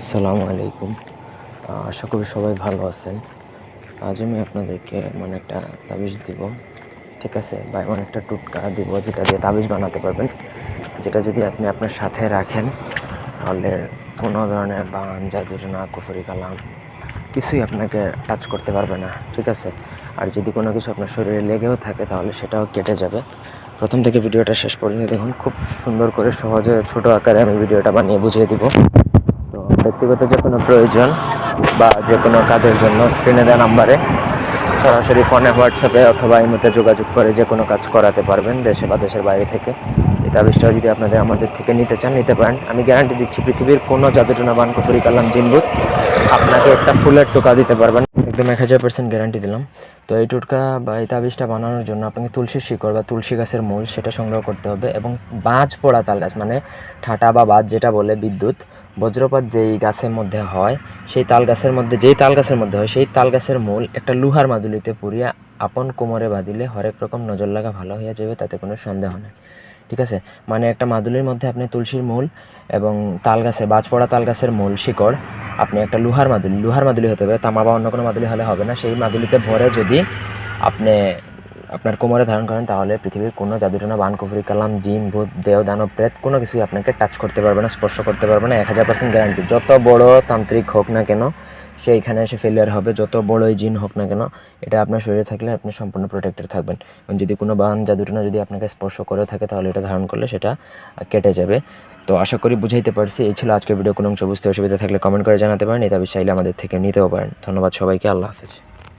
আসসালামু আলাইকুম। আশা করি সবাই ভালো আছেন। আজ আমি আপনাদেরকে এমন একটা তাবিজ দিব। ঠিক আছে? বা এমন একটা টুটকা দিব যেটা দিয়ে তাবিজ বানাতে পারবেন। যেটা যদি আপনি আপনার সাথে রাখেন, তাহলে কোনো ধরনের বান জাদুটনা কুফরি কালাম কিছুই আপনাকে টাচ করতে পারবে না। ঠিক আছে? আর যদি কোনো কিছু আপনার শরীরে লেগেও থাকে, তাহলে সেটাও কেটে যাবে। প্রথম থেকে ভিডিওটা শেষ পর্যন্ত দেখুন। খুব সুন্দর করে সহজে ছোট আকারে আমি ভিডিওটা বানিয়ে বুঝিয়ে দিব। ব্যক্তিগত যে কোনো প্রয়োজন বা যে কোনো কাজের জন্য স্ক্রিনে দেওয়া নাম্বারে সরাসরি ফোনে হোয়াটসঅ্যাপে অথবা ইমোতে যোগাযোগ করে যে কোনো কাজ করাতে পারবেন দেশে বা দেশের বাইরে থেকে। এই তাবিজটাও যদি আপনাদের আমাদের থেকে নিতে চান, নিতে পারেন। আমি গ্যারান্টি দিচ্ছি, পৃথিবীর কোনো জাদুটনা বান কুফরি কালাম জিনবুত আপনাকে একটা ফুলের টোকা দিতে পারবেন। একদম এক হাজার পার্সেন্ট গ্যারান্টি দিলাম। তো এই টোটকা বা এই তাবিজটা বানানোর জন্য আপনাকে তুলসী শিকড় বা তুলসী গাছের মূল সেটা সংগ্রহ করতে হবে এবং বাজ পড়া তাল গাছ মানে ঠাটা বা বাজ যেটা বলে বিদ্যুৎ বজ্রপাত যেই গাছের মধ্যে হয়, সেই তাল গাছের মধ্যে, যেই তাল গাছের মধ্যে হয়, সেই তাল গাছের মূল একটা লুহার মাদুলিতে পুরিয়া আপন কোমরে বাঁধিলে হরেক রকম নজর লাগা ভালো হয়ে যাবে তাতে কোনো সন্দেহ নেই। ঠিক আছে? মানে একটা মাদুলির মধ্যে আপনি তুলসীর মূল এবং তাল গাছে বাজ পড়া তাল গাছের মূল শিকড়, আপনি একটা লোহার মাদুলি লোহার মাদুলি হতে হবে, তামা বা অন্য কোনো মাদুলি হলে হবে না। সেই মাদুলিতে ভরে যদি আপনি আপনার কোমরে ধারণ করেন, তাহলে পৃথিবীর কোনো জাদুটনা বান কুফরি কালাম, জিন, ভূত, দেহ, দানব, প্রেত, কোনো কিছুই আপনাকে টাচ করতে পারবে না, স্পর্শ করতে পারবে না, এক হাজার পার্সেন্ট গ্যারান্টি যত বড় তান্ত্রিক হোক না কেন, সে এখানে এসে ফেলিয়ার হবে, যত বড়ই জিন হোক না কেন, এটা আপনার শরীরে থাকলে আপনি সম্পূর্ণ প্রোটেক্টেড থাকবেন। এবং যদি কোনো বান, জাদুটনা যদি আপনাকে স্পর্শ করে থাকে, তাহলে এটা ধারণ করলে সেটা কেটে যাবে। তো আশা করি বুঝাইতে পারছি, এই ছিল আজকের ভিডিও কোনো অংশ বুঝতে অসুবিধা থাকলে কমেন্ট করে জানাতে পারেন এটা চাইলে আমাদের থেকে নিতেও পারেন। ধন্যবাদ সবাইকে, আল্লাহ হাফেজ।